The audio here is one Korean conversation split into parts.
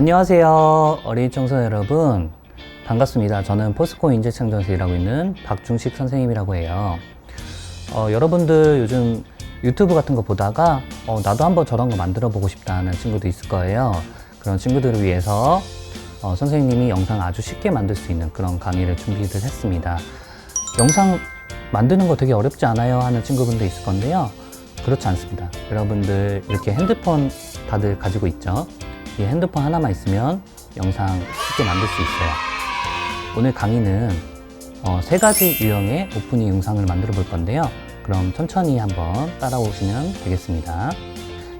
안녕하세요. 어린 청소년 여러분. 반갑습니다. 저는 포스코 인재창조에서 일하고 있는 박중식 선생님이라고 해요. 어, 여러분들 요즘 유튜브 같은 거 보다가 어, 나도 한번 저런 거 만들어 보고 싶다는 친구도 있을 거예요. 그런 친구들을 위해서 어, 선생님이 영상 아주 쉽게 만들 수 있는 그런 강의를 준비를 했습니다. 영상 만드는 거 되게 어렵지 않아요 하는 친구분도 있을 건데요. 그렇지 않습니다. 여러분들 이렇게 핸드폰 다들 가지고 있죠? 이 핸드폰 하나만 있으면 영상 쉽게 만들 수 있어요. 오늘 강의는 어, 세 가지 유형의 오프닝 영상을 만들어 볼 건데요. 그럼 천천히 한번 따라오시면 되겠습니다.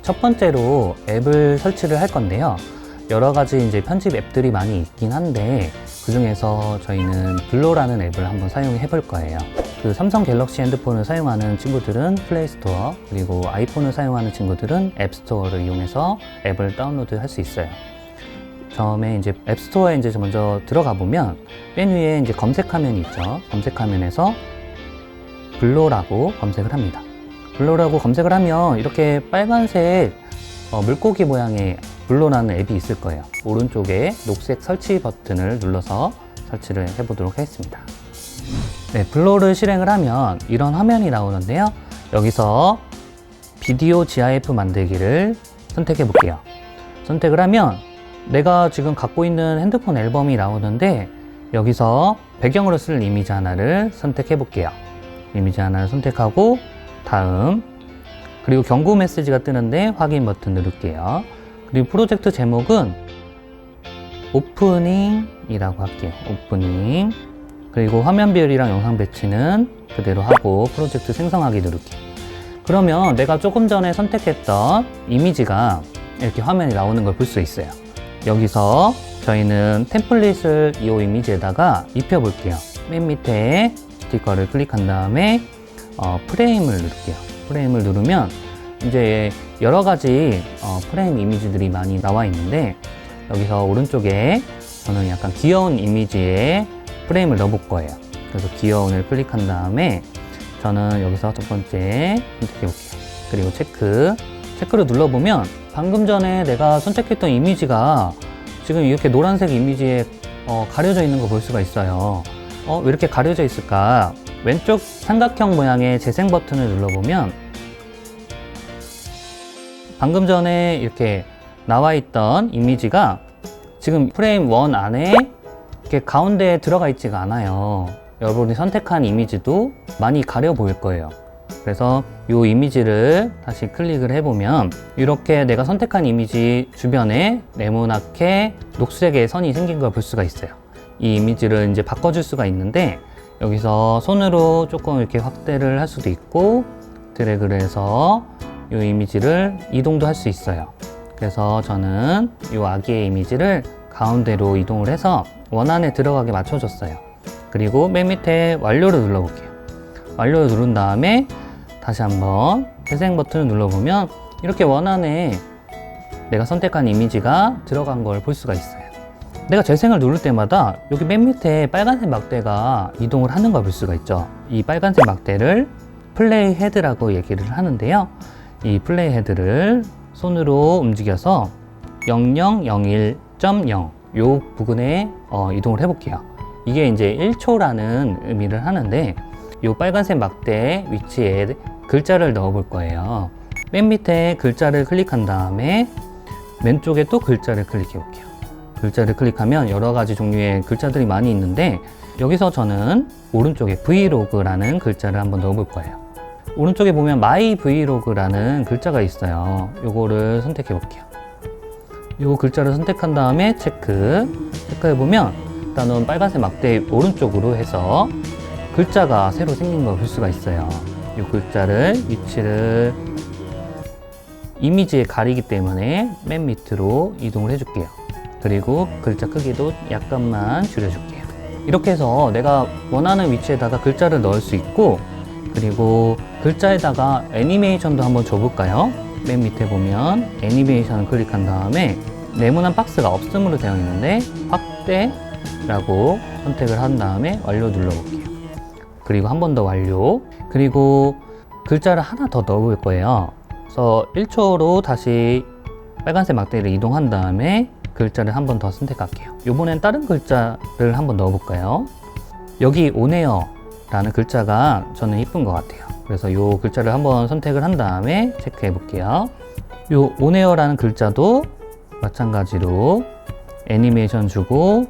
첫 번째로 앱을 설치를 할 건데요. 여러 가지 이제 편집 앱들이 많이 있긴 한데 그 중에서 저희는 블로라는 앱을 한번 사용해 볼 거예요. 그 삼성 갤럭시 핸드폰을 사용하는 친구들은 플레이스토어 그리고 아이폰을 사용하는 친구들은 앱스토어를 이용해서 앱을 다운로드 할 수 있어요. 처음에 이제 앱스토어에 이제 먼저 들어가 보면 맨 위에 이제 검색 화면이 있죠. 검색 화면에서 블로라고 검색을 합니다. 블로라고 검색을 하면 이렇게 빨간색 어, 물고기 모양의 블로라는 앱이 있을 거예요. 오른쪽에 녹색 설치 버튼을 눌러서 설치를 해보도록 하겠습니다. 네, 블로를 실행을 하면 이런 화면이 나오는데요. 여기서 비디오 GIF 만들기를 선택해 볼게요. 선택을 하면 내가 지금 갖고 있는 핸드폰 앨범이 나오는데 여기서 배경으로 쓸 이미지 하나를 선택해 볼게요. 이미지 하나를 선택하고 다음 그리고 경고 메시지가 뜨는데 확인 버튼 누를게요. 그리고 프로젝트 제목은 오프닝이라고 할게요. 오프닝. 그리고 화면 비율이랑 영상 배치는 그대로 하고 프로젝트 생성하기 누를게요. 그러면 내가 조금 전에 선택했던 이미지가 이렇게 화면이 나오는 걸 볼 수 있어요. 여기서 저희는 템플릿을 이 이미지에다가 입혀 볼게요. 맨 밑에 스티커를 클릭한 다음에 어, 프레임을 누를게요. 프레임을 누르면 이제 여러 가지 어, 프레임 이미지들이 많이 나와 있는데 여기서 오른쪽에 저는 약간 귀여운 이미지에 프레임을 넣어볼 거예요. 그래서 귀여운을 클릭한 다음에 저는 여기서 첫 번째 선택해 볼게요. 그리고 체크. 체크를 눌러보면 방금 전에 내가 선택했던 이미지가 지금 이렇게 노란색 이미지에 어, 가려져 있는 거 볼 수가 있어요. 어, 왜 이렇게 가려져 있을까? 왼쪽 삼각형 모양의 재생 버튼을 눌러보면 방금 전에 이렇게 나와 있던 이미지가 지금 프레임 1 안에 이렇게 가운데에 들어가 있지가 않아요. 여러분이 선택한 이미지도 많이 가려 보일 거예요. 그래서 이 이미지를 다시 클릭을 해보면 이렇게 내가 선택한 이미지 주변에 네모나게 녹색의 선이 생긴 걸 볼 수가 있어요. 이 이미지를 이제 바꿔줄 수가 있는데 여기서 손으로 조금 이렇게 확대를 할 수도 있고 드래그를 해서 이 이미지를 이동도 할 수 있어요. 그래서 저는 이 아기의 이미지를 가운데로 이동을 해서 원안에 들어가게 맞춰줬어요. 그리고 맨 밑에 완료를 눌러볼게요. 완료를 누른 다음에 다시 한번 재생 버튼을 눌러보면 이렇게 원안에 내가 선택한 이미지가 들어간 걸 볼 수가 있어요. 내가 재생을 누를 때마다 여기 맨 밑에 빨간색 막대가 이동을 하는 걸 볼 수가 있죠. 이 빨간색 막대를 플레이 헤드라고 얘기를 하는데요. 이 플레이 헤드를 손으로 움직여서 0001.0 요 부근에 어, 이동을 해볼게요. 이게 이제 1초라는 의미를 하는데 요 빨간색 막대 위치에 글자를 넣어 볼 거예요. 맨 밑에 글자를 클릭한 다음에 왼쪽에 또 글자를 클릭해 볼게요. 글자를 클릭하면 여러 가지 종류의 글자들이 많이 있는데 여기서 저는 오른쪽에 브이로그라는 글자를 한번 넣어 볼 거예요. 오른쪽에 보면 마이 브이로그라는 글자가 있어요. 요거를 선택해 볼게요. 요 글자를 선택한 다음에 체크. 체크해 보면 일단은 빨간색 막대 오른쪽으로 해서 글자가 새로 생긴 걸 볼 수가 있어요. 이 글자를 위치를 이미지에 가리기 때문에 맨 밑으로 이동을 해줄게요. 그리고 글자 크기도 약간만 줄여줄게요. 이렇게 해서 내가 원하는 위치에다가 글자를 넣을 수 있고 그리고 글자에다가 애니메이션도 한번 줘볼까요? 맨 밑에 보면 애니메이션을 클릭한 다음에 네모난 박스가 없음으로 되어 있는데 확대라고 선택을 한 다음에 완료 눌러볼게요. 그리고 한 번 더 완료. 그리고 글자를 하나 더 넣어볼 거예요. 그래서 1초로 다시 빨간색 막대를 이동한 다음에 글자를 한 번 더 선택할게요. 이번엔 다른 글자를 한 번 넣어볼까요? 여기 오네어라는 글자가 저는 이쁜 것 같아요. 그래서 이 글자를 한번 선택을 한 다음에 체크해 볼게요. 이 오네어라는 글자도 마찬가지로 애니메이션 주고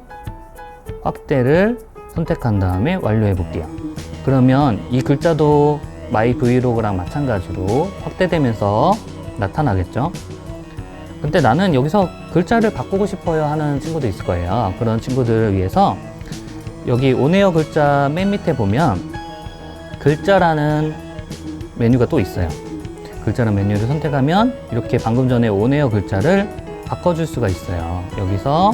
확대를 선택한 다음에 완료해 볼게요. 그러면 이 글자도 마이 브이로그랑 마찬가지로 확대되면서 나타나겠죠? 근데 나는 여기서 글자를 바꾸고 싶어요 하는 친구도 있을 거예요. 그런 친구들을 위해서 여기 오네어 글자 맨 밑에 보면 글자라는 메뉴가 또 있어요. 글자라는 메뉴를 선택하면 이렇게 방금 전에 오네어 글자를 바꿔줄 수가 있어요. 여기서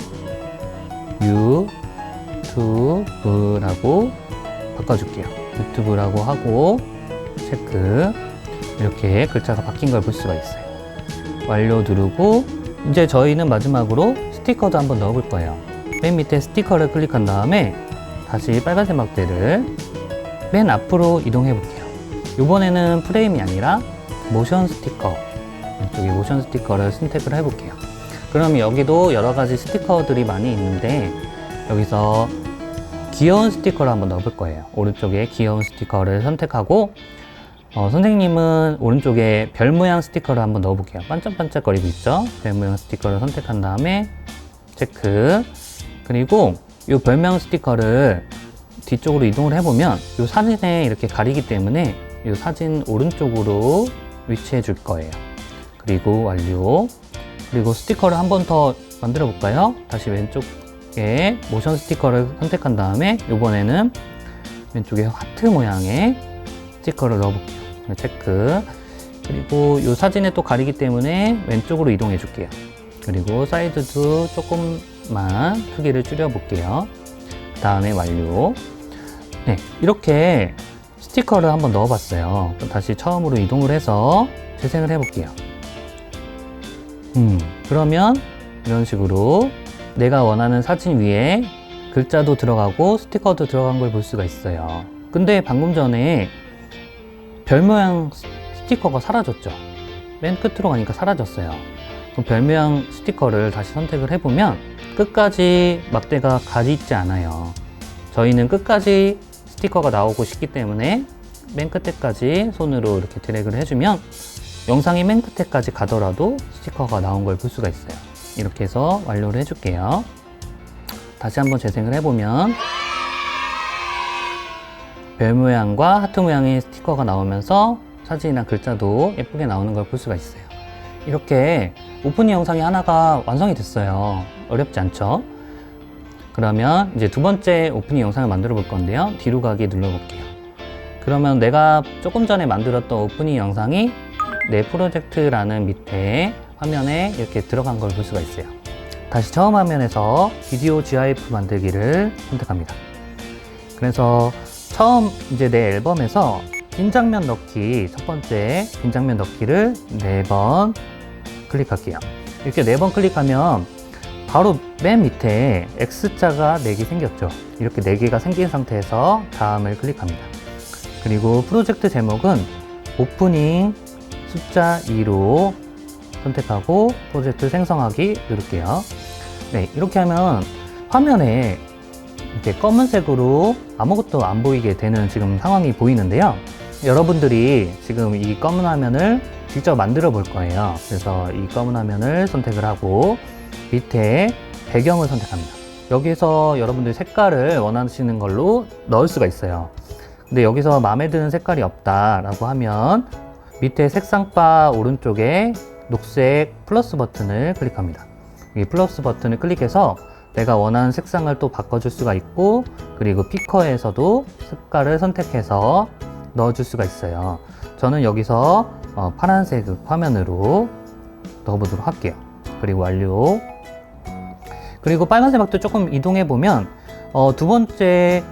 유튜브라고 바꿔줄게요. 유튜브라고 하고 체크 이렇게 글자가 바뀐 걸 볼 수가 있어요. 완료 누르고 이제 저희는 마지막으로 스티커도 한번 넣어볼 거예요. 맨 밑에 스티커를 클릭한 다음에 다시 빨간색 막대를 맨 앞으로 이동해 볼게요. 이번에는 프레임이 아니라 모션 스티커 이쪽에 모션 스티커를 선택을 해 볼게요. 그럼 여기도 여러 가지 스티커들이 많이 있는데 여기서 귀여운 스티커를 한번 넣어볼 거예요. 오른쪽에 귀여운 스티커를 선택하고 어, 선생님은 오른쪽에 별 모양 스티커를 한번 넣어볼게요. 반짝반짝거리고 있죠? 별 모양 스티커를 선택한 다음에 체크. 그리고 이 별 모양 스티커를 뒤쪽으로 이동을 해보면 이 사진에 이렇게 가리기 때문에 이 사진 오른쪽으로 위치해 줄 거예요. 그리고 완료. 그리고 스티커를 한 번 더 만들어 볼까요? 다시 왼쪽에 모션 스티커를 선택한 다음에 이번에는 왼쪽에 하트 모양의 스티커를 넣어볼게요. 네, 체크. 그리고 이 사진에 또 가리기 때문에 왼쪽으로 이동해 줄게요. 그리고 사이드도 조금만 크기를 줄여 볼게요. 그 다음에 완료. 네, 이렇게 스티커를 한번 넣어 봤어요. 다시 처음으로 이동을 해서 재생을 해 볼게요. 음, 그러면 이런 식으로 내가 원하는 사진 위에 글자도 들어가고 스티커도 들어간 걸 볼 수가 있어요. 근데 방금 전에 별 모양 스티커가 사라졌죠. 맨 끝으로 가니까 사라졌어요. 그럼 별 모양 스티커를 다시 선택을 해보면 끝까지 막대가 가리지 않아요. 저희는 끝까지 스티커가 나오고 싶기 때문에 맨 끝에까지 손으로 이렇게 드래그를 해주면 영상이 맨 끝에까지 가더라도 스티커가 나온 걸 볼 수가 있어요. 이렇게 해서 완료를 해줄게요. 다시 한번 재생을 해보면 별 모양과 하트 모양의 스티커가 나오면서 사진이나 글자도 예쁘게 나오는 걸 볼 수가 있어요. 이렇게 오프닝 영상이 하나가 완성이 됐어요. 어렵지 않죠? 그러면 이제 두 번째 오프닝 영상을 만들어 볼 건데요. 뒤로 가기 눌러 볼게요. 그러면 내가 조금 전에 만들었던 오프닝 영상이 내 프로젝트라는 밑에 화면에 이렇게 들어간 걸 볼 수가 있어요. 다시 처음 화면에서 비디오 GIF 만들기를 선택합니다. 그래서 처음 이제 내 앨범에서 빈 장면 넣기 첫 번째 빈 장면 넣기를 네 번 클릭할게요. 이렇게 네 번 클릭하면 바로 맨 밑에 X자가 4개 생겼죠. 이렇게 4개가 생긴 상태에서 다음을 클릭합니다. 그리고 프로젝트 제목은 오프닝 숫자 2로 선택하고 프로젝트 생성하기 누를게요. 네, 이렇게 하면 화면에 이렇게 검은색으로 아무것도 안 보이게 되는 지금 상황이 보이는데요. 여러분들이 지금 이 검은 화면을 직접 만들어 볼 거예요. 그래서 이 검은 화면을 선택을 하고 밑에 배경을 선택합니다. 여기서 여러분들 색깔을 원하시는 걸로 넣을 수가 있어요. 근데 여기서 마음에 드는 색깔이 없다라고 하면 밑에 색상바 오른쪽에 녹색 플러스 버튼을 클릭합니다. 이 플러스 버튼을 클릭해서 내가 원하는 색상을 또 바꿔줄 수가 있고 그리고 피커에서도 색깔을 선택해서 넣어줄 수가 있어요. 저는 여기서 어, 파란색 화면으로 넣어보도록 할게요. 그리고 완료. 그리고 빨간색 박도 조금 이동해 보면 어, 두 번째,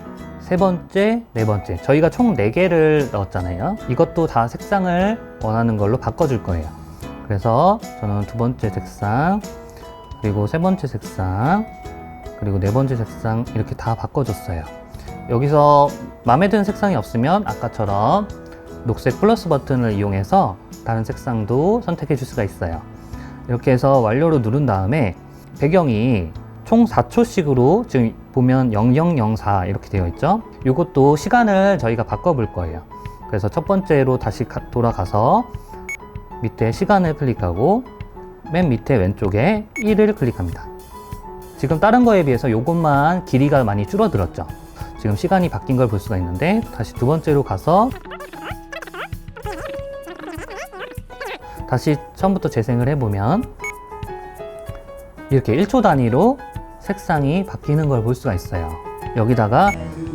세 번째, 네 번째 저희가 총네 개를 넣었잖아요. 이것도 다 색상을 원하는 걸로 바꿔줄 거예요. 그래서 저는 두 번째 색상, 그리고 세 번째 색상, 그리고 네 번째 색상 이렇게 다 바꿔줬어요. 여기서 마음에 드는 색상이 없으면 아까처럼 녹색 플러스 버튼을 이용해서 다른 색상도 선택해 줄 수가 있어요. 이렇게 해서 완료로 누른 다음에 배경이 총 4초씩으로 지금 보면 0004 이렇게 되어 있죠. 이것도 시간을 저희가 바꿔볼 거예요. 그래서 첫 번째로 다시 가- 돌아가서 밑에 시간을 클릭하고 맨 밑에 왼쪽에 1을 클릭합니다. 지금 다른 거에 비해서 이것만 길이가 많이 줄어들었죠. 지금 시간이 바뀐 걸 볼 수가 있는데 다시 두 번째로 가서 다시 처음부터 재생을 해보면 이렇게 1초 단위로 색상이 바뀌는 걸 볼 수가 있어요. 여기다가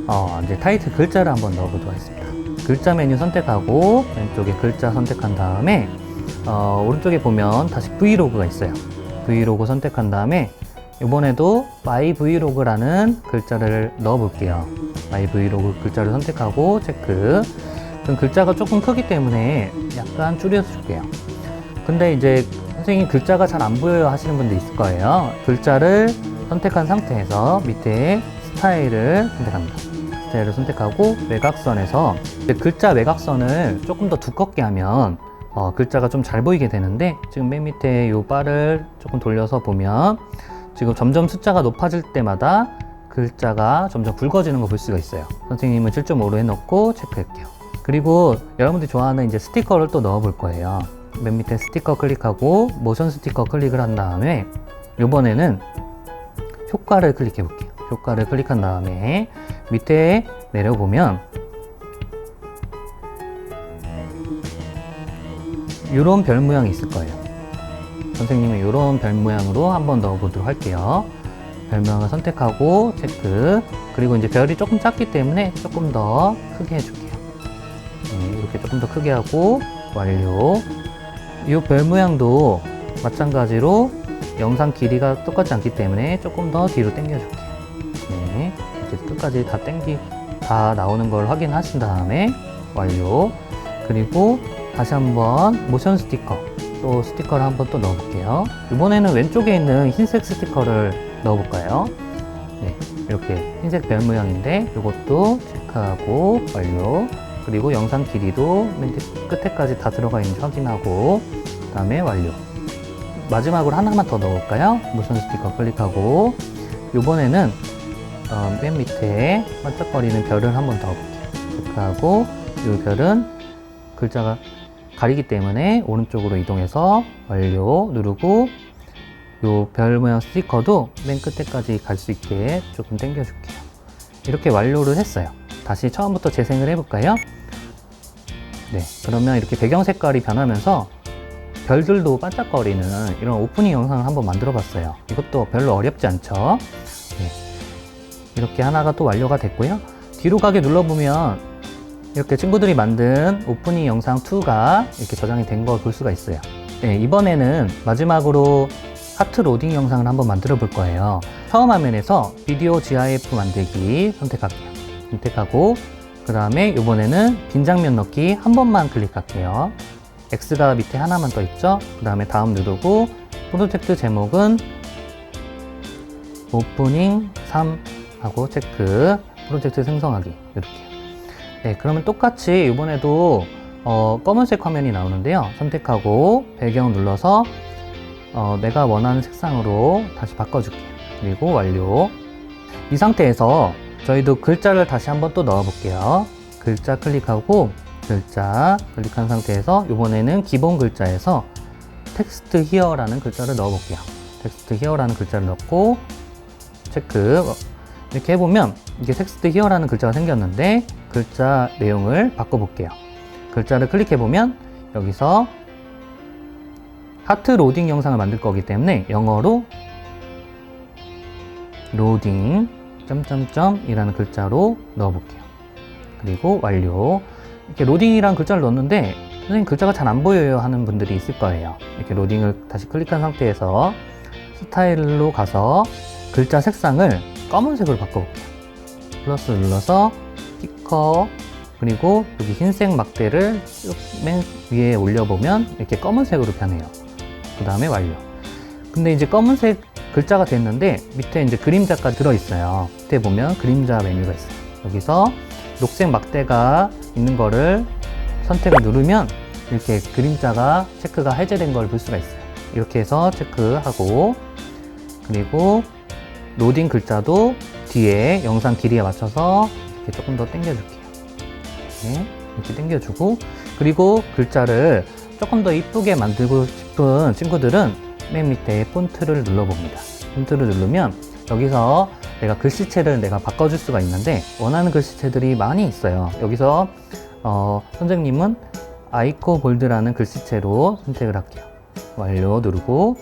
어, 이제 타이틀 글자를 한번 넣어보도록 하겠습니다. 글자 메뉴 선택하고 왼쪽에 글자 선택한 다음에 어, 오른쪽에 보면 다시 브이로그가 있어요. 브이로그 선택한 다음에 이번에도 마이 브이로그라는 글자를 넣어 볼게요. 마이 브이로그 글자를 선택하고 체크. 그럼 글자가 조금 크기 때문에 약간 줄여서 줄게요. 근데 이제 선생님 글자가 잘 안 보여요 하시는 분도 있을 거예요. 글자를 선택한 상태에서 밑에 스타일을 선택합니다. 스타일을 선택하고 외곽선에서 글자 외곽선을 조금 더 두껍게 하면 어, 글자가 좀 잘 보이게 되는데 지금 맨 밑에 이 바를 조금 돌려서 보면 지금 점점 숫자가 높아질 때마다 글자가 점점 굵어지는 거 볼 수가 있어요. 선생님은 7.5로 해놓고 체크할게요. 그리고 여러분들이 좋아하는 이제 스티커를 또 넣어 볼 거예요. 맨 밑에 스티커 클릭하고 모션 스티커 클릭을 한 다음에 이번에는 효과를 클릭해 볼게요. 효과를 클릭한 다음에 밑에 내려보면 이런 별 모양이 있을 거예요. 선생님은 이런 별 모양으로 한번 넣어 보도록 할게요. 별 모양을 선택하고 체크. 그리고 이제 별이 조금 작기 때문에 조금 더 크게 해줄게요. 네, 이렇게 조금 더 크게 하고 완료. 이 별 모양도 마찬가지로 영상 길이가 똑같지 않기 때문에 조금 더 뒤로 당겨줄게요. 네, 이렇게 끝까지 다 당기 다 나오는 걸 확인하신 다음에 완료. 그리고 다시 한번 모션 스티커 또 스티커를 한번 또 넣어볼게요. 이번에는 왼쪽에 있는 흰색 스티커를 넣어볼까요? 네, 이렇게 흰색 별 모양인데 이것도 체크하고 완료. 그리고 영상 길이도 맨 끝에까지 다 들어가 있는지 확인하고 그 다음에 완료. 마지막으로 하나만 더 넣을까요? 모션 스티커 클릭하고 이번에는 어, 맨 밑에 반짝거리는 별을 한번 넣어볼게요. 체크하고 이 별은 글자가 가리기 때문에 오른쪽으로 이동해서 완료 누르고 이 별 모양 스티커도 맨 끝에까지 갈 수 있게 조금 당겨줄게요. 이렇게 완료를 했어요. 다시 처음부터 재생을 해볼까요? 네, 그러면 이렇게 배경 색깔이 변하면서 별들도 반짝거리는 이런 오프닝 영상을 한번 만들어 봤어요. 이것도 별로 어렵지 않죠? 네, 이렇게 하나가 또 완료가 됐고요. 뒤로 가게 눌러보면 이렇게 친구들이 만든 오프닝 영상 2가 이렇게 저장이 된 걸 볼 수가 있어요. 네, 이번에는 마지막으로 하트 로딩 영상을 한번 만들어 볼 거예요. 처음 화면에서 비디오 GIF 만들기 선택할게요. 선택하고 그 다음에 이번에는 빈 장면 넣기 한 번만 클릭할게요. X가 밑에 하나만 더 있죠? 그 다음에 다음 누르고 프로젝트 제목은 오프닝 3 하고 체크 프로젝트 생성하기 이렇게요. 네, 그러면 똑같이 이번에도 어, 검은색 화면이 나오는데요. 선택하고 배경 눌러서 어, 내가 원하는 색상으로 다시 바꿔줄게요. 그리고 완료. 이 상태에서 저희도 글자를 다시 한번 또 넣어 볼게요. 글자 클릭하고 글자 클릭한 상태에서 이번에는 기본 글자에서 텍스트 히어라는 글자를 넣어 볼게요. 텍스트 히어라는 글자를 넣고 체크 이렇게 해보면 이게 텍스트 히어라는 글자가 생겼는데 글자 내용을 바꿔볼게요. 글자를 클릭해보면 여기서 하트 로딩 영상을 만들 거기 때문에 영어로 로딩 점점점 이라는 글자로 넣어볼게요. 그리고 완료. 이렇게 로딩이라는 글자를 넣었는데 선생님 글자가 잘 안 보여요 하는 분들이 있을 거예요. 이렇게 로딩을 다시 클릭한 상태에서 스타일로 가서 글자 색상을 검은색으로 바꿔볼게요. 플러스 눌러서 스티커 그리고 여기 흰색 막대를 쭉 맨 위에 올려보면 이렇게 검은색으로 변해요. 그 다음에 완료. 근데 이제 검은색 글자가 됐는데 밑에 이제 그림자가 들어있어요. 밑에 보면 그림자 메뉴가 있어요. 여기서 녹색 막대가 있는 거를 선택을 누르면 이렇게 그림자가 체크가 해제된 걸 볼 수가 있어요. 이렇게 해서 체크하고 그 그리고 로딩 글자도 뒤에 영상 길이에 맞춰서 이렇게 조금 더 당겨줄게요. 네, 이렇게 당겨주고 그리고 글자를 조금 더 이쁘게 만들고 싶은 친구들은 맨 밑에 폰트를 눌러봅니다. 폰트를 누르면 여기서 내가 글씨체를 내가 바꿔줄 수가 있는데 원하는 글씨체들이 많이 있어요. 여기서 어, 선생님은 아이코 볼드라는 글씨체로 선택을 할게요. 완료 누르고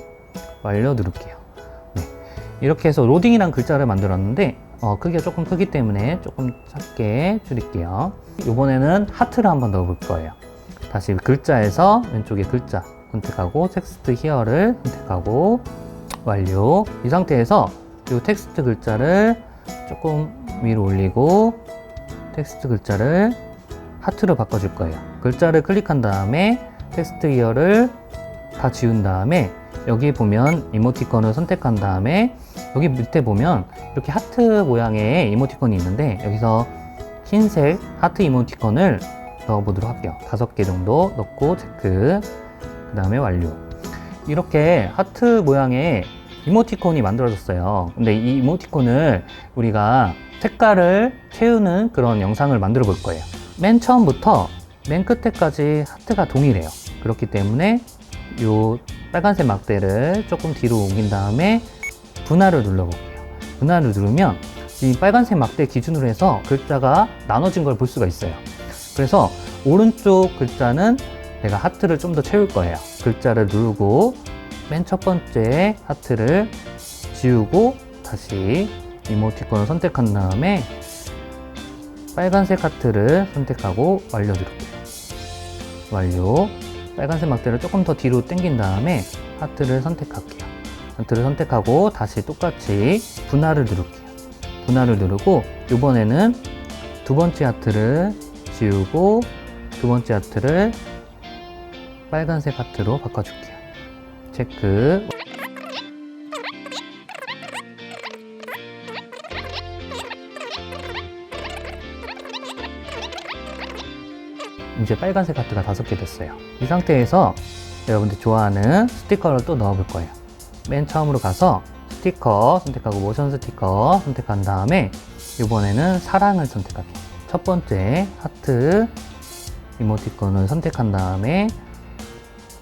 완료 누를게요. 네. 이렇게 해서 로딩이란 글자를 만들었는데 어, 크기가 조금 크기 때문에 조금 작게 줄일게요. 이번에는 하트를 한번 넣어 볼 거예요. 다시 글자에서 왼쪽에 글자 선택하고 텍스트 히어를 선택하고 완료. 이 상태에서 이 텍스트 글자를 조금 위로 올리고 텍스트 글자를 하트로 바꿔줄 거예요. 글자를 클릭한 다음에 텍스트 히어를 다 지운 다음에 여기 보면 이모티콘을 선택한 다음에 여기 밑에 보면 이렇게 하트 모양의 이모티콘이 있는데 여기서 흰색 하트 이모티콘을 넣어보도록 할게요. 다섯 개 정도 넣고 체크. 그 다음에 완료. 이렇게 하트 모양의 이모티콘이 만들어졌어요. 근데 이 이모티콘을 우리가 색깔을 채우는 그런 영상을 만들어 볼 거예요. 맨 처음부터 맨 끝에까지 하트가 동일해요. 그렇기 때문에 이 빨간색 막대를 조금 뒤로 옮긴 다음에 분할을 눌러볼게요. 분할을 누르면 이 빨간색 막대 기준으로 해서 글자가 나눠진 걸 볼 수가 있어요. 그래서 오른쪽 글자는 내가 하트를 좀 더 채울 거예요. 글자를 누르고 맨 첫 번째 하트를 지우고 다시 이모티콘을 선택한 다음에 빨간색 하트를 선택하고 완료 누를게요. 완료. 빨간색 막대를 조금 더 뒤로 당긴 다음에 하트를 선택할게요. 하트를 선택하고 다시 똑같이 분할을 누를게요. 분할을 누르고 이번에는 두 번째 하트를 지우고 두 번째 하트를 빨간색 하트로 바꿔줄게요. 체크. 이제 빨간색 하트가 다섯 개 됐어요. 이 상태에서 여러분들 좋아하는 스티커를 또 넣어 볼 거예요. 맨 처음으로 가서 스티커 선택하고 모션 스티커 선택한 다음에 이번에는 사랑을 선택할게요. 첫 번째 하트 이모티콘을 선택한 다음에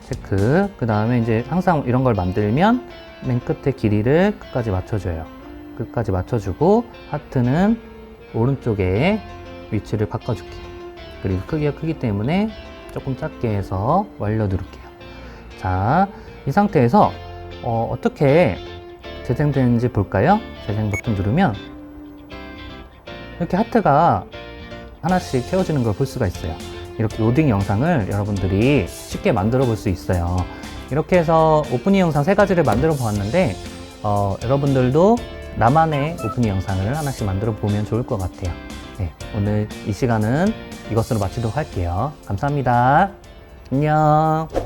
체크. 그 다음에 이제 항상 이런 걸 만들면 맨 끝에 길이를 끝까지 맞춰줘요. 끝까지 맞춰주고 하트는 오른쪽에 위치를 바꿔줄게요. 그리고 크기가 크기 때문에 조금 작게 해서 완료 누를게요. 자, 이 상태에서 어, 떻게 재생되는지 볼까요? 재생 버튼 누르면 이렇게 하트가 하나씩 채워지는 걸 볼 수가 있어요. 이렇게 로딩 영상을 여러분들이 쉽게 만들어 볼 수 있어요. 이렇게 해서 오프닝 영상 세 가지를 만들어 보았는데 어, 여러분들도 나만의 오프닝 영상을 하나씩 만들어 보면 좋을 것 같아요. 네, 오늘 이 시간은 이것으로 마치도록 할게요. 감사합니다. 안녕.